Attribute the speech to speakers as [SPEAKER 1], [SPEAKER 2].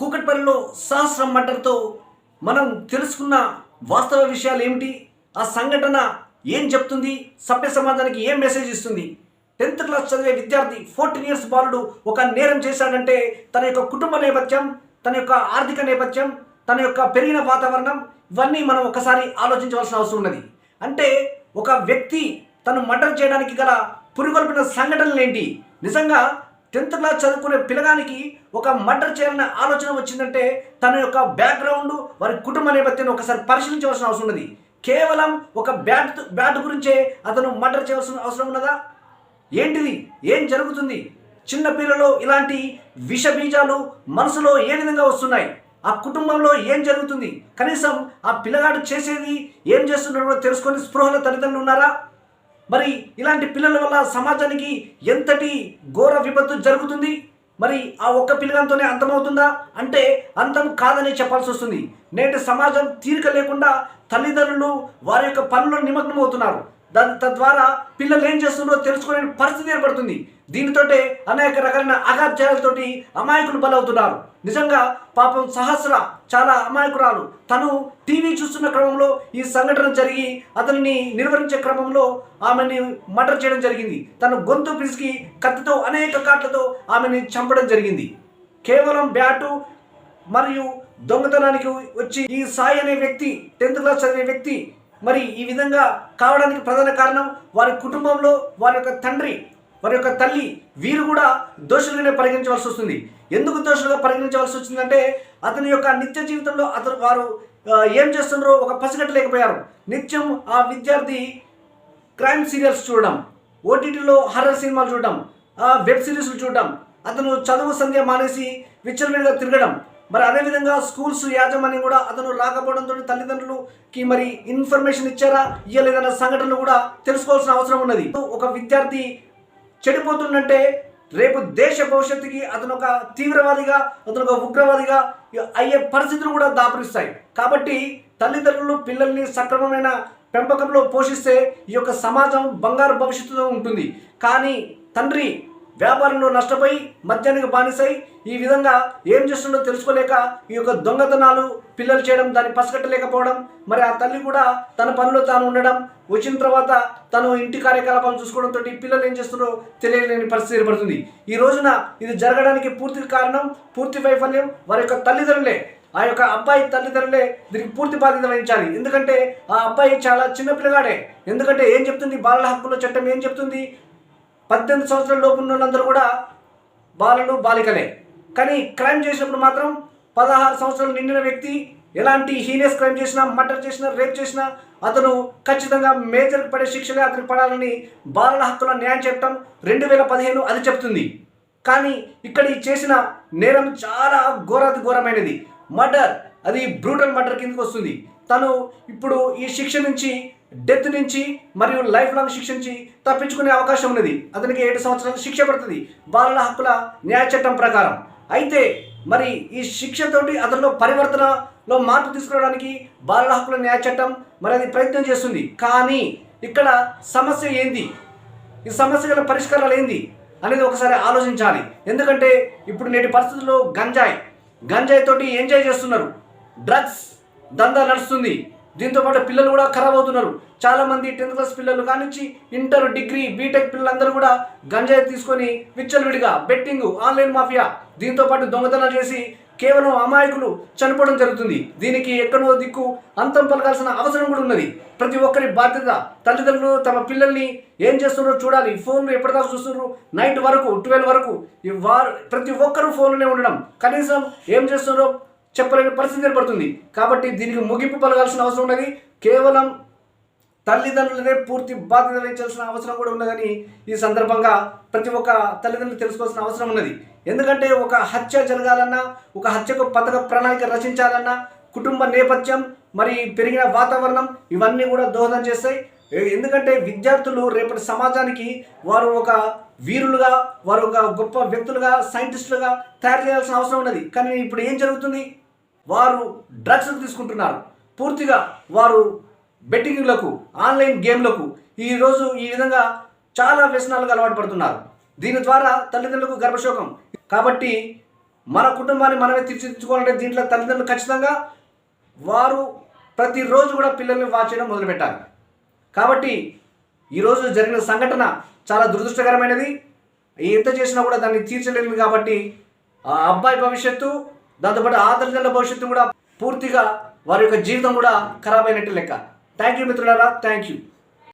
[SPEAKER 1] కూకట్పల్లిలో సహస్రం మటర్తో మనం తెలుసుకున్న వాస్తవ విషయాలు ఏమిటి? ఆ సంఘటన ఏం చెప్తుంది? సభ్య సమాజానికి ఏం మెసేజ్ ఇస్తుంది? టెన్త్ క్లాస్ చదివే విద్యార్థి ఫోర్టీన్ ఇయర్స్ బాలుడు ఒక నేరం చేశాడంటే తన యొక్క కుటుంబ నేపథ్యం తన యొక్క ఆర్థిక నేపథ్యం తన యొక్క పెరిగిన వాతావరణం ఇవన్నీ మనం ఒకసారి ఆలోచించవలసిన అవసరం ఉన్నది. అంటే ఒక వ్యక్తి తను మర్డర్ చేయడానికి గల పురుగొల్పిన సంఘటనలు ఏంటి? నిజంగా టెన్త్ క్లాస్ చదువుకునే పిల్లగానికి ఒక మర్డర్ చేయాలనే ఆలోచన వచ్చిందంటే తన యొక్క బ్యాక్గ్రౌండ్ వారి కుటుంబ నేపథ్యాన్ని ఒకసారి పరిశీలించవలసిన అవసరం ఉన్నది. కేవలం ఒక బ్యాట్ బ్యాట్ గురించే అతను మర్డర్ చేయవలసిన అవసరం ఉన్నదా? ఏంటిది? ఏం జరుగుతుంది? చిన్నపిల్లలో ఇలాంటి విష బీజాలు మనసులో ఏ విధంగా వస్తున్నాయి? ఆ కుటుంబంలో ఏం జరుగుతుంది? కనీసం ఆ పిల్లగాడు చేసేది ఏం చేస్తున్నాడో తెలుసుకొని స్పృహలో తల్లిదండ్రులు ఉన్నారా? మరి ఇలాంటి పిల్లల వల్ల సమాజానికి ఎంతటి ఘోర విపత్తు జరుగుతుంది? మరి ఆ ఒక్క పిల్లలతోనే అంతమవుతుందా? అంటే అంతం కాదని చెప్పాల్సి వస్తుంది. నేటి సమాజం తీరిక లేకుండా తల్లిదండ్రులు వారి యొక్క పనుల్లో నిమగ్నం అవుతున్నారు దాని తద్వారా పిల్లలు ఏం చేస్తున్నారో తెలుసుకునే పరిస్థితి ఏర్పడుతుంది. దీనితోటే అనేక రకాలైన అగాధ్యాలతోటి అమాయకులు బలవుతున్నారు. నిజంగా పాపం సహస్ర చాలా అమాయకురాలు. తను టీవీ చూస్తున్న క్రమంలో ఈ సంఘటన జరిగి అతనిని నిర్వహించే క్రమంలో ఆమెని మర్డర్ చేయడం జరిగింది. తను గొంతు పిసికి కత్తితో అనేక కాట్లతో ఆమెని చంపడం జరిగింది. కేవలం బ్యాటు మరియు దొంగతనానికి వచ్చి ఈ సాయి అనే వ్యక్తి టెన్త్ క్లాస్ చదివే వ్యక్తి మరి ఈ విధంగా కావడానికి ప్రధాన కారణం వారి కుటుంబంలో వారి యొక్క తండ్రి వారి యొక్క తల్లి వీరు కూడా దోషులుగానే పరిగణించవలసి వస్తుంది. ఎందుకు దోషులుగా పరిగణించవలసి వచ్చిందంటే అతని యొక్క నిత్య జీవితంలో అతను వారు ఏం చేస్తున్నారో ఒక పసిగట్టలేకపోయారు. నిత్యం ఆ విద్యార్థి క్రైమ్ సీరియల్స్ చూడడం ఓటీటీలో హర్రర్ సినిమాలు చూడడం వెబ్ సిరీస్లు చూడడం అతను చదువు సంధ్య మానేసి విచ్చలవిడిగా తిరగడం. మరి అదేవిధంగా స్కూల్స్ యాజమాన్యం కూడా అతను రాకపోవడంతో తల్లిదండ్రులకి మరి ఇన్ఫర్మేషన్ ఇచ్చారా ఇయ్యలేదన్న సంఘటనలు కూడా తెలుసుకోవాల్సిన అవసరం ఉన్నది. ఒక విద్యార్థి చెడిపోతుందంటే రేపు దేశ భవిష్యత్తుకి అతను ఒక తీవ్రవాదిగా అతను ఒక ఉగ్రవాదిగా అయ్యే పరిస్థితులు కూడా దాపరిస్తాయి. కాబట్టి తల్లిదండ్రులు పిల్లల్ని సక్రమమైన పెంపకంలో పోషిస్తే ఈ యొక్క సమాజం బంగారు భవిష్యత్తులో ఉంటుంది. కానీ తండ్రి వ్యాపారంలో నష్టపోయి మద్యానికి బానిసై ఈ విధంగా ఏం చేస్తుండో తెలుసుకోలేక ఈ యొక్క దొంగతనాలు పిల్లలు చేయడం దాన్ని పసిగట్టలేకపోవడం మరి ఆ తల్లి కూడా తన పనిలో తాను ఉండడం వచ్చిన తర్వాత తను ఇంటి కార్యకలాపాలు చూసుకోవడంతో పిల్లలు ఏం చేస్తున్నారో తెలియలేని పరిస్థితి ఏర్పడుతుంది. ఈ రోజున ఇది జరగడానికి పూర్తి కారణం పూర్తి వైఫల్యం వారి యొక్క తల్లిదండ్రులే. ఆ యొక్క అబ్బాయి తల్లిదండ్రులే దీనికి పూర్తి బాధ్యత వహించాలి. ఎందుకంటే ఆ అబ్బాయి చాలా చిన్న పిల్లగాడే. ఎందుకంటే ఏం చెప్తుంది? బాలల హక్కుల చట్టం ఏం చెప్తుంది? పద్దెనిమిది సంవత్సరాల లోపు ఉన్న కూడా బాలలు బాలికలే. కానీ క్రైమ్ చేసినప్పుడు మాత్రం పదహారు సంవత్సరాలు నిండిన వ్యక్తి ఎలాంటి హీనియస్ క్రైమ్ చేసినా మర్డర్ చేసినా రేప్ చేసినా అతను ఖచ్చితంగా మేజర్ పడే శిక్షలే అతను పడాలని బాలల హక్కుల న్యాయం చెప్పడం రెండు వేల పదిహేను అది చెప్తుంది. కానీ ఇక్కడ చేసిన నేరం చాలా ఘోరాతి ఘోరమైనది. మర్డర్ అది బ్రూటల్ మర్డర్ కిందకి వస్తుంది. తను ఇప్పుడు ఈ శిక్ష నుంచి డెత్ నుంచి మరియు లైఫ్ లాంగ్ శిక్ష నుంచి తప్పించుకునే అవకాశం ఉన్నది. అతనికి ఏడు సంవత్సరాలు శిక్ష పడుతుంది. బాలల హక్కుల న్యాయ చట్టం ప్రకారం. అయితే మరి ఈ శిక్షతోటి అతనిలో పరివర్తనలో మార్పు తీసుకురావడానికి బాలల హక్కుల న్యాయ చట్టం మరి అది ప్రయత్నం చేస్తుంది. కానీ ఇక్కడ సమస్య ఏంది? ఈ సమస్య గల పరిష్కారాలు ఏంది అనేది ఒకసారి ఆలోచించాలి. ఎందుకంటే ఇప్పుడు నేటి పరిస్థితుల్లో గంజాయి గంజాయి తోటి ఎంజాయ్ చేస్తున్నారు. డ్రగ్స్ దందా నడుస్తుంది. దీంతో పాటు పిల్లలు కూడా ఖరాబ్ అవుతున్నారు. చాలామంది టెన్త్ క్లాస్ పిల్లలు కానించి ఇంటర్ డిగ్రీ బీటెక్ పిల్లలందరూ కూడా గంజాయి తీసుకొని విచ్చలవిడిగా బెట్టింగ్ ఆన్లైన్ మాఫియా దీంతో పాటు దొంగతనాలు చేసి కేవలం అమాయకులు చనిపోవడం జరుగుతుంది. దీనికి ఎక్కడో దిక్కు అంతం పలకాల్సిన అవసరం కూడా ఉన్నది. ప్రతి ఒక్కరి బాధ్యత తల్లిదండ్రులు తమ పిల్లల్ని ఏం చేస్తున్నారో చూడాలి. ఫోన్లు ఎప్పటిదాకా చూస్తున్నారు? నైట్ వరకు ట్వెల్వ్ వరకు ఈ వారు ప్రతి ఒక్కరూ ఫోన్లోనే ఉండడం. కనీసం ఏం చేస్తున్నారో చెప్పలేని పరిస్థితి ఏర్పడుతుంది. కాబట్టి దీనికి ముగింపు పలగాల్సిన అవసరం ఉన్నది. కేవలం తల్లిదండ్రులనే పూర్తి బాధ్యత వహించాల్సిన అవసరం కూడా ఉన్నదని ఈ సందర్భంగా ప్రతి ఒక్క తల్లిదండ్రులు తెలుసుకోవాల్సిన అవసరం ఉన్నది. ఎందుకంటే ఒక హత్య జరగాలన్నా ఒక హత్యకు పథక ప్రణాళిక రచించాలన్నా కుటుంబ నేపథ్యం మరి పెరిగిన వాతావరణం ఇవన్నీ కూడా దోహదం చేస్తాయి. ఎందుకంటే విద్యార్థులు రేపటి సమాజానికి వారు ఒక వీరులుగా వారు ఒక గొప్ప వ్యక్తులుగా సైంటిస్టులుగా తయారు చేయాల్సిన అవసరం ఉన్నది. కానీ ఇప్పుడు ఏం జరుగుతుంది? వారు డ్రగ్స్ తీసుకుంటున్నారు. పూర్తిగా వారు బెట్టింగ్లకు ఆన్లైన్ గేమ్లకు ఈరోజు ఈ విధంగా చాలా వ్యసనాలకు అలవాటు పడుతున్నారు. దీని ద్వారా తల్లిదండ్రులకు గర్భశోకం. కాబట్టి మన కుటుంబాన్ని మనమే తీర్చిదిద్దుకోవాలంటే దీంట్లో తల్లిదండ్రులు ఖచ్చితంగా వారు ప్రతిరోజు కూడా పిల్లల్ని వాచ్ చేయడం మొదలుపెట్టాలి. కాబట్టి ఈరోజు జరిగిన సంఘటన చాలా దురదృష్టకరమైనది. ఎంత చేసినా కూడా దాన్ని తీర్చలేము కాబట్టి ఆ అబ్బాయి భవిష్యత్తు దాంతోపాటు ఆ తల్లిదండ్రుల భవిష్యత్తు కూడా పూర్తిగా వారి యొక్క జీవితం కూడా ఖరాబ్ అయినట్టు లెక్క. థ్యాంక్ యూ మిత్రులారా. Thank you